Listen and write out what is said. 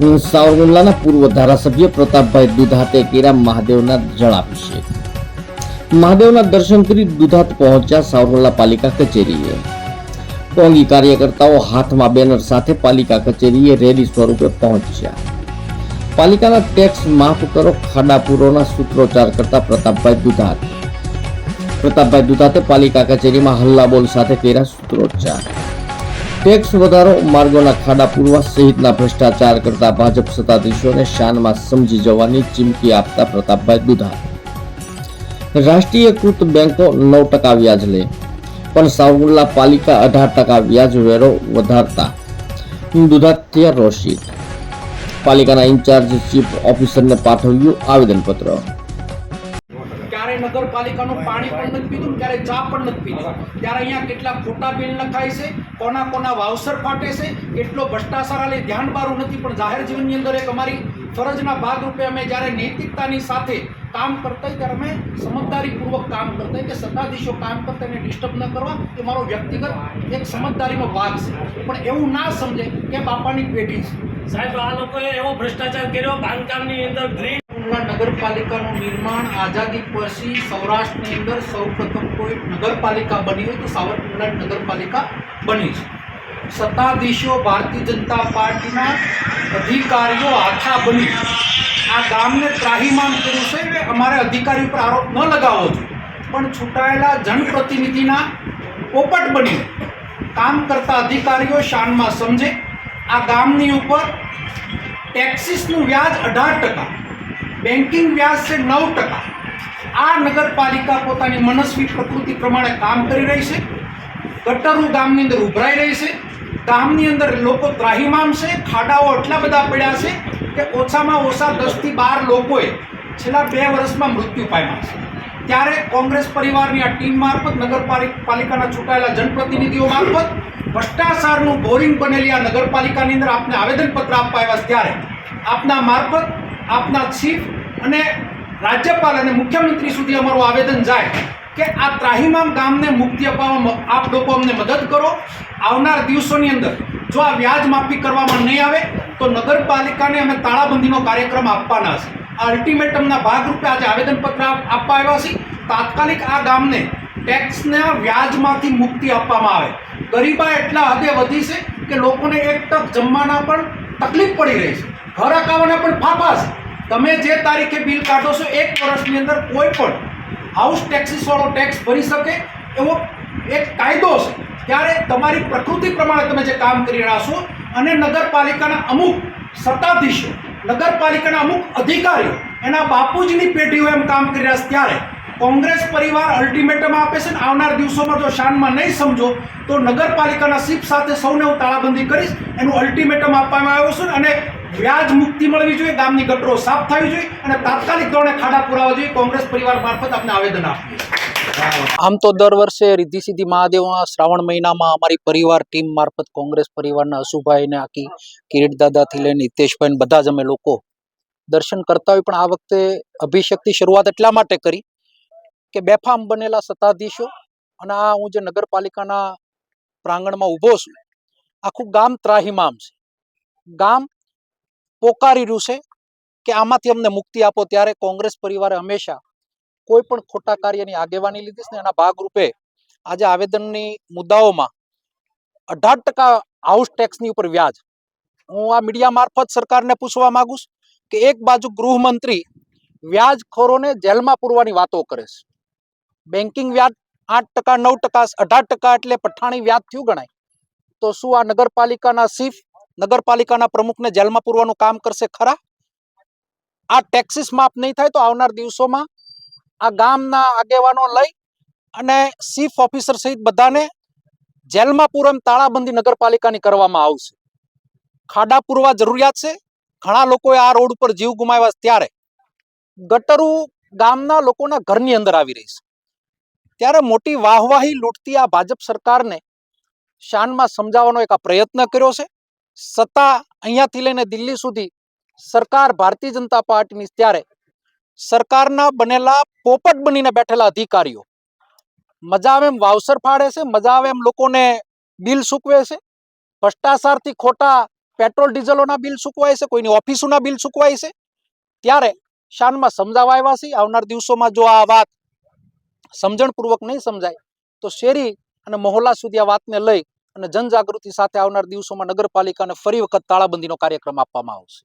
સાવરકુંડલાના પૂર્વ ધારાસભ્ય પ્રતાપભાઈ દુધાતે કેરા મહાદેવના જળાભિષેક મહાદેવના દર્શન કરી દુધાત પહોંચ્યા સાવરકુંડલા પાલિકા કચેરીએ. કોંગી કાર્યકર્તાઓ હાથમાં બેનર સાથે પાલિકા કચેરીએ રેલી સ્વરૂપે પહોંચ્યા. પાલિકાના ટેક્સ માફ કરો ખાડાપુરોના સૂત્રોચ્ચાર કરતા પ્રતાપભાઈ દુધાત. પ્રતાપભાઈ દુધાતે પાલિકા કચેરીમાં હલ્લાબોલ સાથે કર્યા સૂત્રોચ્ચાર. ટેક્સ વધારો, માર્ગોના ખાડા પૂરવા સહિતના ભ્રષ્ટાચાર કરતા ભાજપ સત્તાધીશોને શાનમાં સમજી જવાની ચીમકી આપતા પ્રતાપભાઈ દુધા રાષ્ટ્રીયકૃત બેંકો નવ ટકા વ્યાજ લે, પણ સાવરકુંડલા પાલિકા અઢાર ટકા વ્યાજ વેરો વધારતા. દુધાત્ય રોષિત. પાલિકાના ઇન્ચાર્જ ચીફ ઓફિસરને પાઠવ્યું આવેદનપત્ર. ક્યારે નગરપાલિકાનું પાણી પણ નથી પીધું ક્યારે ચા પણ નથી પીધું. ત્યારે અહીંયા કેટલા ખોટા બિલ લખાય છે, કોના કોના વાવસર ફાટે છે કેટલો ભ્રષ્ટાચાર આલે ધ્યાન બારું નથી, પણ જાહેર જીવનની અંદર એક અમારી ફરજના ભાગરૂપે અમે જ્યારે નૈતિકતાની સાથે કામ કરતા હોય ત્યારે અમે સમજદારીપૂર્વક કામ કરતા કે સત્તાધીશો કામ કરતા એને ડિસ્ટર્બ ન કરવા, એ મારો વ્યક્તિગત એક સમજદારીનો ભાગ છે. પણ એવું ના સમજે કે બાપાની પેઢી છે. સાહેબ, આ લોકોએ એવો ભ્રષ્ટાચાર કર્યો, બાંધકામની અંદર ગ્રીન સાવરકુંડલા નગરપાલિકાનું નિર્માણ આઝાદી પછી સૌરાષ્ટ્રની અંદર સૌપ્રથમ કોઈ નગરપાલિકા બની હોય તો સાવરકુંડલા નગરપાલિકા બની છે. સત્તાધીશો ભારતીય જનતા પાર્ટીના અધિકારીઓ આખા બની. આ ગામને ત્રાહીમાન કર્યું છે કે અમારે અધિકારી ઉપર આરોપ ન લગાવવો જોઈએ. પણ છૂટાયેલા જનપ્રતિનિધિના પોપટ બની. કામ કરતા અધિકારીઓ શાનમાં સમજે. આ ગામની ઉપર ટેક્સીસનું વ્યાજ અઢાર ટકા. બેન્કિંગ વ્યાજ છે નવ ટકા. આ નગરપાલિકા પોતાની મનસ્વી પ્રકૃતિ પ્રમાણે કામ કરી રહી છે. ગટરો ગામની અંદર ઉભરાઈ રહી છે. ગામની અંદર લોકો ત્રાહીમામ છે. ખાડાઓ એટલા બધા પડ્યા છે કે ઓછામાં ઓછા દસથી બાર લોકોએ છેલ્લા બે વર્ષમાં મૃત્યુ પામ્યા છે. ત્યારે કોંગ્રેસ પરિવારની આ ટીમ મારફત નગરપાલિકાના ચૂંટાયેલા જનપ્રતિનિધિઓ મારફત ભ્રષ્ટાચારનું બોરિંગ બનેલી આ નગરપાલિકાની અંદર આપને આવેદનપત્ર આપવા આવ્યા ત્યારે. આપના મારફત આપના ચીફ અને રાજ્યપાલ અને મુખ્યમંત્રી સુધી અમારું આવેદન જાય કે આ ત્રાહીમામ ગામને મુક્તિ અપાવવામાં આપ લોકો અમને મદદ કરો. આવનાર દિવસોની અંદર જો આ વ્યાજ માફી કરવામાં નહીં આવે, તો નગરપાલિકાને અમે તાળાબંધીનો કાર્યક્રમ આપવાના છે. આ અલ્ટિમેટમના ભાગરૂપે આજે આવેદનપત્ર આપ- આપવા આવ્યા છીએ. તાત્કાલિક આ ગામને ટેક્સના વ્યાજમાંથી મુક્તિ આપવામાં આવે. ગરીબા એટલા હદે વધી છે કે લોકોને એક ટક જમવાના પણ તકલીફ પડી રહી છે. ઘર અકાવાના પણ ફાફા છે. તમે જે તારીખે બિલ કાઢો છો, એક વર્ષની અંદર કોઈ પણ હાઉસ ટેક્સીસવાળો ટેક્સ ભરી શકે એવો એક કાયદો છે. ત્યારે તમારી પ્રકૃતિ પ્રમાણે તમે જે કામ કરી રહ્યા છો અને નગરપાલિકાના અમુક સત્તાધીશો, નગરપાલિકાના અમુક અધિકારીઓ એના બાપુજીની પેઢીઓ એમ કામ કરી રહ્યા છે ત્યારે કોંગ્રેસ પરિવાર અલ્ટિમેટમ આપે છે ને, આવનાર દિવસોમાં જો શાનમાં નહીં સમજો, તો નગરપાલિકાના સીપ સાથે સૌને હું તાળાબંધી કરીશ, એનું અલ્ટિમેટમ આપવામાં આવ્યો છે અને વ્યાજ મુક્તિ મળવી જોઈએ, ગામની ગટરો સાફ થવી જોઈએ અને તાત્કાલિક ધોરણે ખાડા પુરાવા જોઈએ. કોંગ્રેસ પરિવાર મારફત આપને આવેદન આપીએ. આમ તો દર વર્ષે રિદ્ધિ સિદ્ધિ મહાદેવના શ્રાવણ મહિનામાં અમારી પરિવાર ટીમ મારફત કોંગ્રેસ પરિવારના અશુભાઈને આખી કિરીટ દાદાથી લઈને હિતેશભાઈને બધા જ અમે લોકો દર્શન કરતા હોય. પણ આ વખતે અભિશક્તિ શરૂઆત એટલા માટે કરી કે બેફામ બનેલા સત્તાધીશો અને આ હું જે નગરપાલિકાના પ્રાંગણમાં ઊભો છું, આખું ગામ ત્રાહિમામ છે. ગામ પોકારી રહ્યું છે કે આમાંથી અમને મુક્તિ આપો ત્યારે કોંગ્રેસ પરિવારે હંમેશા કોઈ પણ ખોટા કાર્યની આગેવાની લીધી છે એના ભાગરૂપે આજે આવેદનની મુદ્દાઓમાં અઢાર ટકા હાઉસ ટેક્સની ઉપર વ્યાજ. હું આ મીડિયા મારફત સરકારને પૂછવા માંગુ છું કે એક બાજુ ગૃહમંત્રી વ્યાજખોરોને જેલમાં પૂરવાની વાતો કરે છે. બેન્કિંગ વ્યાજ આઠ ટકા, નવ ટકા, અઢાર ટકા એટલે પઠાણી વ્યાજ થયું ગણાય. તો શું આ નગરપાલિકાના ચીફ નગરપાલિકાના પ્રમુખને જેલમાં પૂરવાનું કામ કરશે ખરા? આ ટેક્સીસ માફ નહીં થાય તો આવનાર દિવસોમાં આ ગામના આગેવાનો લઈ અને ચીફ ઓફિસર સહિત બધાને જેલમાં પૂરમ તાળાબંધી નગરપાલિકાની કરવામાં આવશે. ખાડા પૂરવા જરૂરિયાત છે. ઘણા લોકોએ આ રોડ ઉપર જીવ ગુમાવ્યા ત્યારે ગટરું ગામના લોકોના ઘરની અંદર આવી રહી છે. ત્યારે મોટી વાહવાહી લૂંટતી આ ભાજપ સરકારને શાનમાં સમજાવવાનો એક આ પ્રયત્ન કર્યો છે. સત્તા અહીંયાથી લઈને દિલ્હી સુધી સરકાર, ભારતીય જનતા પાર્ટીની ત્યારે સરકારના બનેલા પોપટ બનીને બેઠેલા અધિકારીઓ. મજા આવે એમ વાવસર ફાડે છે, મજા આવે એમ લોકોને બિલ સૂકવે છે. ભ્રષ્ટાચારથી ખોટા પેટ્રોલ, ડીઝલોના બિલ સૂકવાય છે, કોઈની ઓફિસોના બિલ સૂકવાય છે. ત્યારે શાનમાં સમજાવવા આવ્યા છે, આવનાર દિવસોમાં જો આ વાત સમજણપૂર્વક નહીં સમજાય, તો શેરી અને મહોલ્લા સુધી આ વાતને લઈ અને જનજાગૃતિ સાથે આવનાર દિવસોમાં નગરપાલિકાને ફરી વખત તાળાબંધીનો કાર્યક્રમ આપવામાં આવશે.